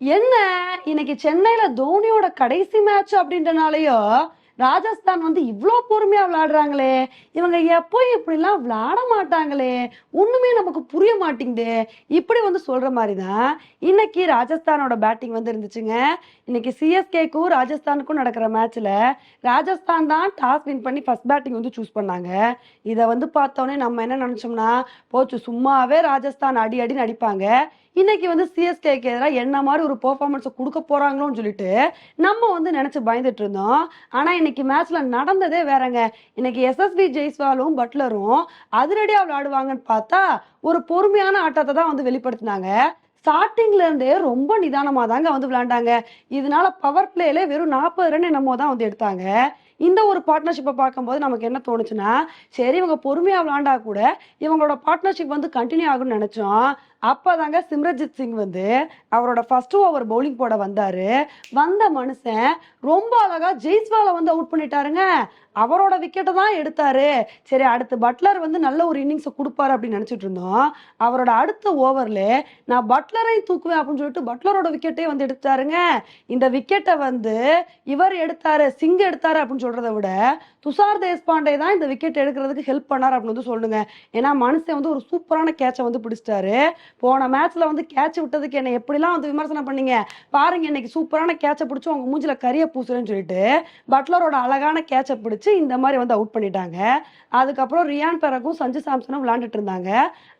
என்ன? இன்னைக்கு சென்னையில தோனியோட கடைசி மேட்ச் அப்படின்றனாலயோ ராஜஸ்தான் வந்து இவ்வளோ பொறுமையா விளையாடுறாங்களே. இவங்க எப்போ இப்படிலாம் விளையாட மாட்டாங்களே? ஒண்ணுமே நமக்கு புரிய மாட்டேங்குது. இப்படி வந்து சொல்ற மாதிரி தான் இன்னைக்கு ராஜஸ்தானோட பேட்டிங் வந்து இருந்துச்சுங்க. இன்னைக்கு சிஎஸ்கேக்கும் ராஜஸ்தானுக்கும் நடக்கிற மேட்ச்ல ராஜஸ்தான் தான் டாஸ் வின் பண்ணி ஃபர்ஸ்ட் பேட்டிங் வந்து சூஸ் பண்ணாங்க. இதை வந்து பார்த்தோன்னே நம்ம என்ன நினைச்சோம்னா போச்சு சும்மாவே ராஜஸ்தான் அடி அடின்னு அடிப்பாங்க. இன்னைக்கு வந்து சிஎஸ்கேக்கு எதிராக என்ன மாதிரி ஒரு பெர்ஃபார்மன்ஸை கொடுக்க போறாங்களோன்னு சொல்லிட்டு நம்ம வந்து நினைச்சு பயந்துட்டு இருந்தோம். ஆனா இன்னைக்கு மேட்ச்ல நடந்ததே வேறங்க. இன்னைக்கு எஸ்எஸ்பி ஜெய்ஸ்வாலும் பட்லரும் அதிரடியா விளையாடுவாங்கன்னு பார்த்தா ஒரு பொறுமையான ஆட்டத்தை தான் வந்து வெளிப்படுத்தினாங்க. ஸ்டார்டிங்ல இருந்தே ரொம்ப நிதானமா தாங்க வந்து விளையாண்டாங்க. இதனால பவர் பிளேல வெறும் நாற்பது ரன் என்னமோ தான் வந்து எடுத்தாங்க. இந்த ஒரு பார்ட்னர்ஷிப்பை பார்க்கும்போது நமக்கு என்ன தோணுச்சுன்னா சரி இவங்க பொறுமையாக விளாண்டா கூட இவங்களோட பார்ட்னர்ஷிப் வந்து கண்டினியூ ஆகும்னு நினச்சோம். அப்போ தாங்க சிம்ரஜித் சிங் வந்து அவரோட ஃபர்ஸ்ட் ஓவர் பவுலிங் போட வந்தார். வந்த மனுஷன் ரொம்ப அழகாக ஜெய்ஸ்வாலை வந்து அவுட் பண்ணிட்டாருங்க. அவரோட விக்கெட்டை தான் எடுத்தாரு. சரி அடுத்து பட்லர் வந்து நல்ல ஒரு இன்னிங்ஸை கொடுப்பாரு அப்படின்னு நினச்சிட்டு இருந்தோம். அவரோட அடுத்த ஓவரில் நான் பட்லரை தூக்குவேன் அப்படின்னு சொல்லிட்டு பட்லரோட விக்கெட்டே வந்து எடுத்தாருங்க இந்த விக்கெட்டை வந்து இவர் எடுத்தாரு சிங் எடுத்தாரு அப்படின்னு சொல்றதை விட துஷார் தேஷ்பாண்டே தான் இந்த விக்கெட் எடுக்கிறதுக்கு ஹெல்ப் பண்ணார் அப்படின்னு வந்து சொல்லுங்க. ஏன்னா மனுஷன் வந்து ஒரு சூப்பரான கேட்சை வந்து பிடிச்சிட்டாரு. போன மேட்ச்ல வந்து கேட்ச் விட்டதுக்கு என்னை எப்படிலாம் வந்து விமர்சனம் பண்ணீங்க? பாருங்க இன்னைக்கு சூப்பரான கேட்சை பிடிச்சி உங்க மூஞ்சில கரிய பூசுறேன்னு சொல்லிட்டு பட்லரோட அழகான கேட்சை பிடிச்சி இந்த மாதிரி வந்து அவுட் பண்ணிட்டாங்க. அதுக்கப்புறம் ரியான் பெரகும் சஞ்சு சாம்சனும் விளாண்டுட்டு இருந்தாங்க.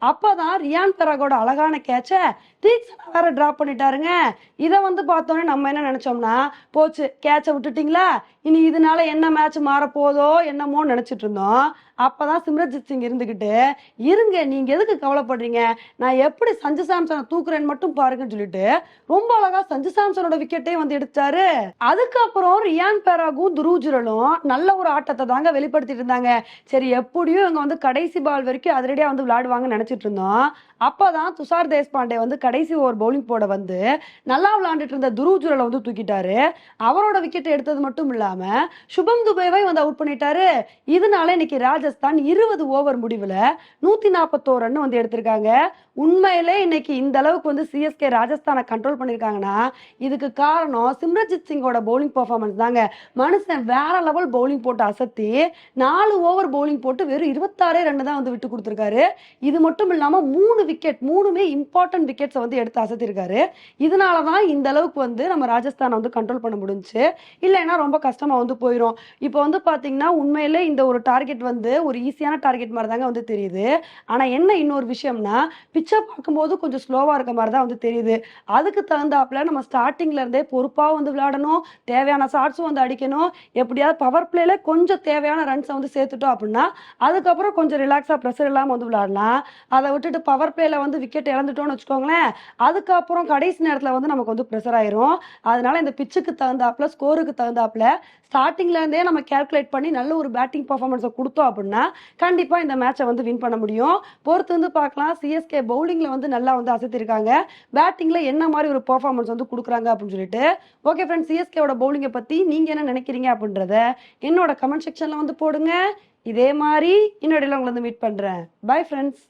அப்போதான் ரியான் பெரகோட அழகான கேட்சை தீக்ஷனா வேற டிராப் பண்ணிட்டாருங்க. இதை வந்து பார்த்தோன்னே நம்ம என்ன நினைச்சோம்னா போச்சு கேட்சை விட்டுட்டீங்களா? இனி இதனால என்ன மேட்ச் மாறப்போதோ என்னமோ நினைச்சிட்டு இருந்தோம். அப்பதான் சிம்ரஜித் சிங் இருந்துகிட்டு இருங்க நீங்க எதுக்கு கவலைப்படுறீங்க? நான் எப்படி சஞ்சு சாம்சனை தூக்குறேன்னு மட்டும் பாருங்கன்னு சொல்லிட்டு ரொம்ப அழகா சஞ்சு சாம்சனோட விக்கெட்டே வந்து எடுத்தாரு. அதுக்கப்புறம் ரியான் பேராகும் துருஜுரலும் நல்ல ஒரு ஆட்டத்தை தாங்க வெளிப்படுத்திட்டு இருந்தாங்க. சரி எப்படியும் இவங்க வந்து கடைசி பால் வரைக்கும் அதிரடியா வந்து விளையாடுவாங்கன்னு நினைச்சிட்டு இருந்தோம். அப்போதான் துஷார் தேஷ்பாண்டே வந்து கடைசி ஓவர் பவுலிங் போட வந்து நல்லா விளையாண்டுட்டு இருந்த துருஜுரலை வந்து தூக்கிட்டாரு. அவரோட விக்கெட் எடுத்தது மட்டும் இல்லாம சுபம் துபேவை வந்து அவுட் பண்ணிட்டாரு. இதனால இன்னைக்கு ராஜஸ்தான் இருபது ஓவர் முடிவுல நூத்தி நாற்பத்தோரு ரன் வந்து எடுத்திருக்காங்க. உண்மையிலே இன்னைக்கு இந்த அளவுக்கு வந்து சிஎஸ்கே ராஜஸ்தானை கண்ட்ரோல் பண்ணிருக்காங்கன்னா இதுக்கு காரணம் சிம்ரஜித் சிங்கோட பவுலிங் பர்ஃபார்மன்ஸ் தாங்க. மனுஷன் வேற லெவல் பவுலிங் போட்டு அசத்தி நாலு ஓவர் பவுலிங் போட்டு வெறும் இருபத்தாறே ரன் தான் வந்து விட்டு கொடுத்துருக்காரு. இது மட்டும் இல்லாமல் மூணு விக்கெட் மூணுமே இம்பார்ட்டன்ட் விக்கெட்ஸை வந்து எடுத்து அசத்திருக்காரு. இதனால தான் இந்த அளவுக்கு வந்து நம்ம ராஜஸ்தானை வந்து கண்ட்ரோல் பண்ண முடிஞ்சு இல்லைன்னா ரொம்ப கஷ்டமா வந்து போயிடும் இப்போ வந்து பார்த்தீங்கன்னா உண்மையிலே இந்த ஒரு டார்கெட் வந்து ஒரு ஈஸியான டார்கெட் மாதிரி தாங்க வந்து தெரியுது. ஆனா என்ன இன்னொரு விஷயம்னா பிச்சை பார்க்கும்போது கொஞ்சம் ஸ்லோவாக இருக்க மாதிரி தான் வந்து தெரியுது. அதுக்கு தகுந்தாப்புல நம்ம ஸ்டார்டிங்ல இருந்தே பொறுப்பாக வந்து விளையாடணும். தேவையான ஷார்ட்ஸும் வந்து அடிக்கணும். எப்படியாவது பவர் பிளேல கொஞ்சம் கொஞ்சம் தேவையான ரன்ஸை வந்து சேர்த்துட்டோம் அப்படின்னா அதுக்கப்புறம் கொஞ்சம் ரிலாக்ஸா ப்ரெஷர் இல்லாம வந்து விளாடலாம் அதை விட்டுட்டு பவர் பிளேல வந்து விக்கெட் இழந்துட்டோம்னு வச்சுக்கோங்களேன் அதுக்கப்புறம் கடைசி நேரத்தில் வந்து நமக்கு வந்து ப்ரெஷர் ஆயிரும். அதனால இந்த பிச்சுக்கு தகுந்தாப்புல ஸ்கோருக்கு தகுந்தாப்புல ஸ்டார்டிங்ல இருந்தே நம்ம கேல்குலேட் பண்ணி நல்ல ஒரு பேட்டிங் பர்ஃபார்மன்ஸை கொடுத்தோம் அப்படின்னா கண்டிப்பா இந்த மேட்சை வந்து வின் பண்ண முடியும். பொறுத்து வந்து பார்க்கலாம். சிஎஸ்கே பவுலிங்ல வந்து நல்லா வந்து அசத்திருக்காங்க. பேட்டிங்ல என்ன மாதிரி ஒரு பர்ஃபார்மன்ஸ் வந்து கொடுக்குறாங்க அப்படின்னு சொல்லிட்டு ஓகே ஃப்ரெண்ட்ஸ் சிஎஸ்கேவோட பவுலிங்கை பத்தி நீங்க என்ன நினைக்கிறீங்க அப்படின்றத என்னோட கமெண்ட் செக்ஷன்ல வந்து போடுங்க. இதே மாதிரி இன்னொடையில உங்களை வந்து மீட் பண்றேன். Bye friends